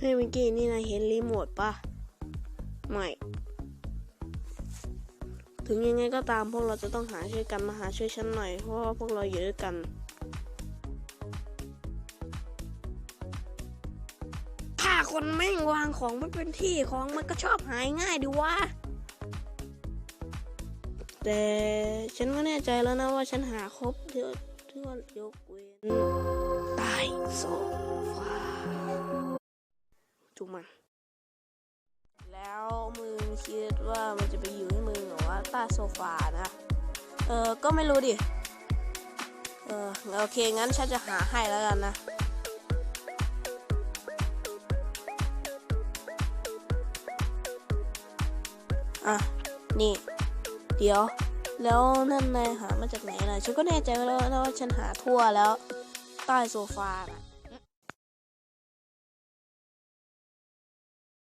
เฮ้ยเมื่อกี้นี่นายเห็นรีโมทปะไม่ ถึงยังไงก็ตามพวกเราจะต้องหาช่วยกันมาหาช่วยฉันหน่อย เพราะว่าพวกเราอยู่ด้วยกันถ้าคนแม่งวางของไม่เป็นที่ของมันก็ชอบหายง่ายดิวะแต่ฉันก็แน่ใจแล้วนะว่าฉันหาครบเดี๋ยวที่ว่ายกเว้นใต้โซฟา ถูกมันแล้วมึงคิดว่ามันจะไปอยู่ให้มึงเหรอวะใต้โซฟานะ เออก็ไม่รู้ดิ เออโอเคงั้นฉันจะหาให้แล้วกันนะอะนี่ เดี๋ยว แล้วนั่นนายหามาจากไหนล่ะ ฉันก็แน่ใจแล้วนะว่าฉันหาทั่วแล้ว ใต้โซฟาน่ะ